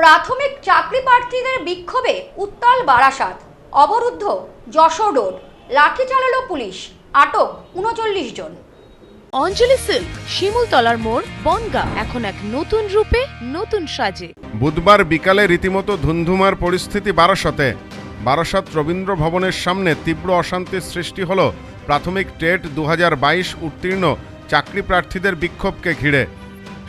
প্রাথমিক চাকরি প্রার্থীদের বিক্ষোভে উত্তাল বারাসাত অবরুদ্ধ যশোর রোড লাঠি চালালো পুলিশ আটক উনচল্লিশ জন। অঞ্জলি সিল্ক শিমুলতলার মোড় বনগা এখন এক নতুন রূপে নতুন সাজে। বুধবার বিকালে রীতিমতো ধুন্ধুমার পরিস্থিতি বারাসতে। বারাসাত রবীন্দ্র ভবনের সামনে তীব্র অশান্তির সৃষ্টি হল প্রাথমিক টেট দু হাজার বাইশ উত্তীর্ণ চাকরি প্রার্থীদের বিক্ষোভকে ঘিরে।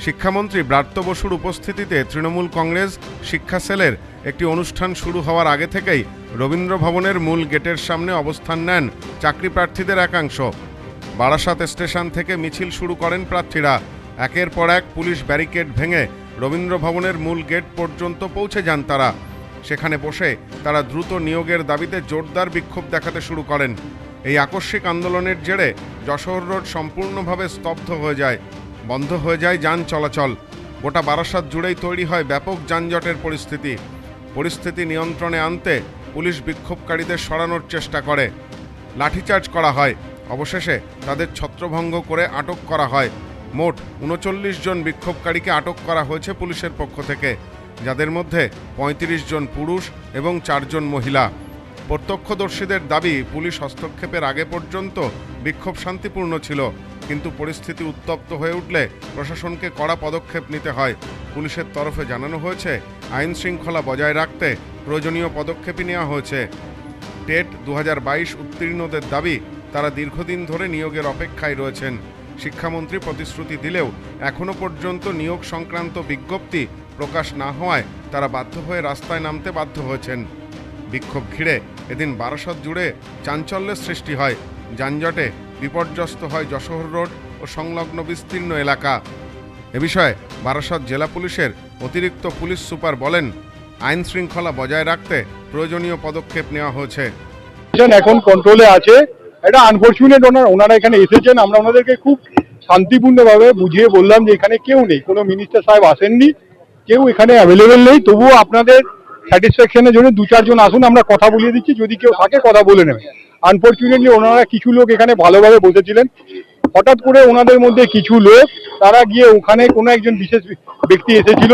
শিক্ষামন্ত্রী ব্রাত্য বসুর উপস্থিতিতে তৃণমূল কংগ্রেস শিক্ষা সেলের একটি অনুষ্ঠান শুরু হওয়ার আগে থেকেই রবীন্দ্র ভবনের মূল গেটের সামনে অবস্থান নেন চাকরি প্রার্থীদের একাংশ। বারাসাত স্টেশন থেকে মিছিল শুরু করেন প্রার্থীরা। একের পর এক পুলিশ ব্যারিকেড ভেঙে রবীন্দ্র ভবনের মূল গেট পর্যন্ত পৌঁছে যান তারা। সেখানে বসে তারা দ্রুত নিয়োগের দাবিতে জোরদার বিক্ষোভ দেখাতে শুরু করেন। এই আকস্মিক আন্দোলনের জেরে যশোর রোড সম্পূর্ণভাবে স্তব্ধ হয়ে যায়। বন্ধ হয়ে যায় যান চলাচল। গোটা বারাসাত জুড়েই তৈরি হয় ব্যাপক যানজটের পরিস্থিতি। পরিস্থিতি নিয়ন্ত্রণে আনতে পুলিশ বিক্ষোভকারীদের সরানোর চেষ্টা করে। লাঠিচার্জ করা হয়। অবশেষে তাদের ছত্রভঙ্গ করে আটক করা হয়। মোট উনচল্লিশ জন বিক্ষোভকারীকে আটক করা হয়েছে পুলিশের পক্ষ থেকে, যাদের মধ্যে ৩৫ জন পুরুষ এবং চারজন মহিলা। প্রত্যক্ষদর্শীদের দাবি, পুলিশ হস্তক্ষেপের আগে পর্যন্ত বিক্ষোভ শান্তিপূর্ণ ছিল, কিন্তু পরিস্থিতি উত্তপ্ত হয়ে উঠলে প্রশাসনকে কড়া পদক্ষেপ নিতে হয়। পুলিশের তরফে জানানো হয়েছে, আইন শৃঙ্খলা বজায় রাখতে প্রয়োজনীয় পদক্ষেপই নেওয়া হয়েছে। টেট দু হাজার বাইশ উত্তীর্ণদের দাবি, তারা দীর্ঘদিন ধরে নিয়োগের অপেক্ষায় রয়েছেন। শিক্ষামন্ত্রী প্রতিশ্রুতি দিলেও এখনও পর্যন্ত নিয়োগ সংক্রান্ত বিজ্ঞপ্তি প্রকাশ না হওয়ায় তারা বাধ্য হয়ে রাস্তায় নামতে বাধ্য হয়েছেন। বিক্ষোভ ঘিরে এদিন বারাসত জুড়ে চাঞ্চল্যের সৃষ্টি হয়। যানজটে বিপর্যস্ত হয় যশোর রোড ও সংলগ্ন বিস্তীর্ণ এলাকা। এ বিষয়ে বারাসত জেলা পুলিশের অতিরিক্ত পুলিশ সুপার বলেন, আইন শৃঙ্খলা বজায় রাখতে প্রয়োজনীয় পদক্ষেপ নেওয়া হয়েছে। এখন কন্ট্রোলে আছে। এটা আনফর্চুনেট ওনার ওনারা এখানে এসেছেন। আমরা ওনাদেরকে খুব শান্তিপূর্ণভাবে বুঝিয়ে বললাম যে এখানে কেউ নেই। কোনো মিনিস্টার সাহেব আসেননি। কেউ এখানে অ্যাভেলেবেল নেই। তবুও আপনাদের স্যাটিসফ্যাকশনের জন্য দু চারজন আসুন, আমরা কথা বলিয়ে দিচ্ছি। যদি কেউ থাকে, কথা বলে নেবে। আনফর্চুনেটলি ওনারা কিছু লোক এখানে ভালোভাবে বসেছিলেন। হঠাৎ করে ওনাদের মধ্যে কিছু লোক, তারা গিয়ে ওখানে কোনো একজন বিশেষ ব্যক্তি এসেছিল।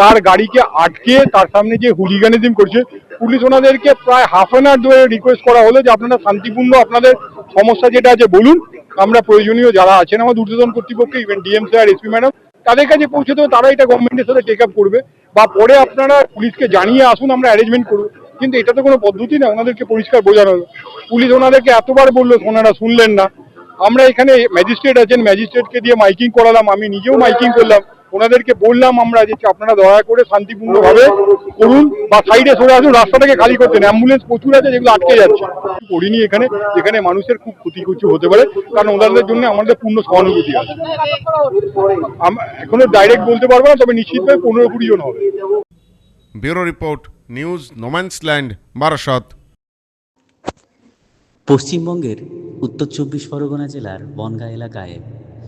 তার গাড়িকে আটকে, তার সামনে যে হুলিগানিজম করছে, পুলিশ ওনাদেরকে প্রায় হাফ অ্যান আওয়ার ধরে রিকোয়েস্ট করা হলো যে, আপনারা শান্তিপূর্ণ আপনাদের সমস্যা যেটা আছে, বলুন। আমরা প্রয়োজনীয় যারা আছেন, আমার দুর্যোধন কর্তৃপক্ষ even DM sir SP madam তাদের কাছে পৌঁছে দেবো তারা এটা গভর্নমেন্টের সাথে টেক আপ করবে। বা পরে আপনারা পুলিশকে জানিয়ে আসুন, আমরা অ্যারেঞ্জমেন্ট করব। কিন্তু এটা তো কোনো পদ্ধতি না, ওনাদেরকে পরিষ্কার বোঝানো পুলিশ ওনাদেরকে এতবার বলল, ওনারা শুনলেন না। আমরা এখানে ম্যাজিস্ট্রেট আছেন ম্যাজিস্ট্রেটকে দিয়ে মাইকিং করালাম, আমি নিজেও মাইকিং করলাম। ওনাদেরকে বললাম আমরা যে আপনারা দয়া করে শান্তিপূর্ণভাবে করুন বা সাইডে সরে আসুন রাস্তাটাকে খালি করতেন অ্যাম্বুলেন্স প্রচুর আছে যেগুলো আটকে যাচ্ছে। করিনি এখানে যেখানে মানুষের খুব ক্ষতি কিছু হতে পারে কারণ ওনাদের জন্য আমাদের পূর্ণ সহানুভূতি আছে। এখনও ডাইরেক্ট বলতে পারব না তবে নিশ্চিতভাবে পনেরো কুড়ি জন হবে। Bureau report news no man's land Barasat. পশ্চিমবঙ্গের উত্তর চব্বিশ পরগনা জেলার বনগাঁ এলাকায়